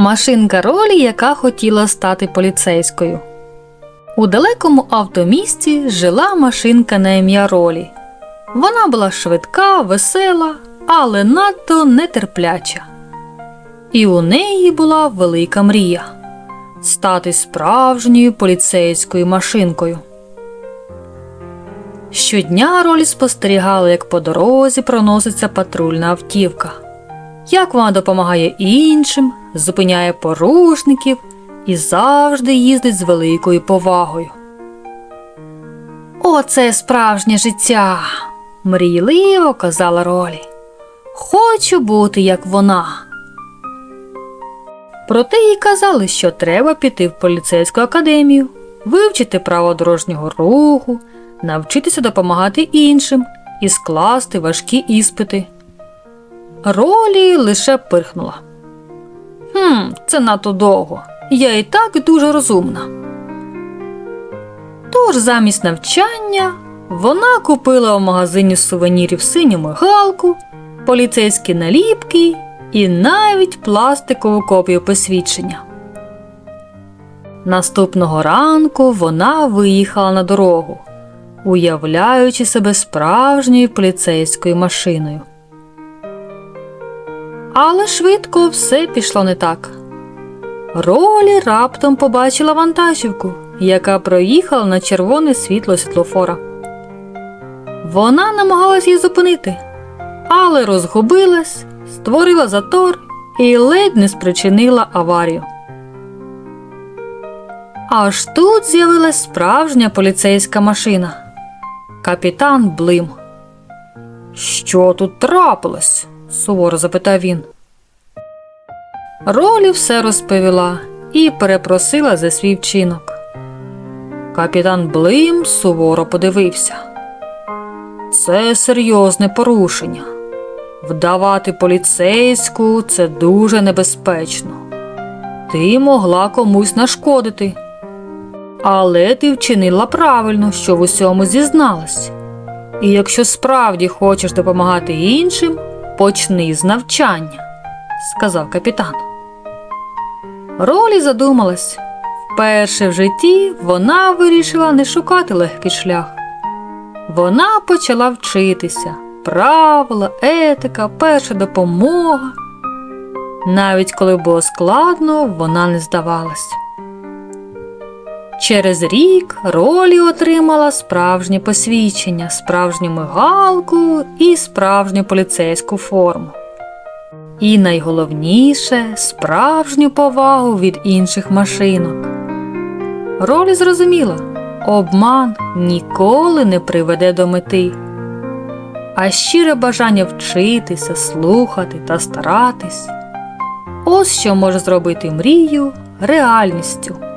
Машинка ролі, яка хотіла стати поліцейською. У далекому автомісті жила машинка на ім'я Ролі. Вона була швидка, весела, але надто нетерпляча. І у неї була велика мрія стати справжньою поліцейською машинкою. Щодня Ролі спостерігала, як по дорозі проноситься патрульна автівка, як вона допомагає іншим, зупиняє порушників і завжди їздить з великою повагою. Оце справжнє життя, мрійливо казала Ролі. Хочу бути як вона. Проте їй казали, що треба піти в поліцейську академію, вивчити право дорожнього руху, навчитися допомагати іншим і скласти важкі іспити. Ролі лише пирхнула. Хм, це надто довго. Я і так дуже розумна. Тож замість навчання вона купила у магазині сувенірів синю мигалку, поліцейські наліпки і навіть пластикову копію посвідчення. Наступного ранку вона виїхала на дорогу, уявляючи себе справжньою поліцейською машиною. Але швидко все пішло не так. Ролі раптом побачила вантажівку, яка проїхала на червоне світло світлофора. Вона намагалась її зупинити, але розгубилась, створила затор і ледь не спричинила аварію. Аж тут з'явилась справжня поліцейська машина. Капітан Блим. Що тут трапилось? Суворо запитав він. Ролі все розповіла і перепросила за свій вчинок. Капітан Блим суворо подивився. Це серйозне порушення. Вдавати поліцейську це дуже небезпечно. Ти могла комусь нашкодити. Але ти вчинила правильно, що в усьому зізналась. І якщо справді хочеш допомагати іншим, почни з навчання, сказав капітан. Ролі задумалась. Вперше в житті вона вирішила не шукати легкий шлях. Вона почала вчитися правила, етика, перша допомога. Навіть коли було складно, вона не здавалась. Через рік Ролі отримала справжнє посвідчення, справжню мигалку і справжню поліцейську форму. І найголовніше справжню повагу від інших машинок. Ролі зрозуміла, обман ніколи не приведе до мети, а щире бажання вчитися, слухати та старатись ось що може зробити мрію реальністю.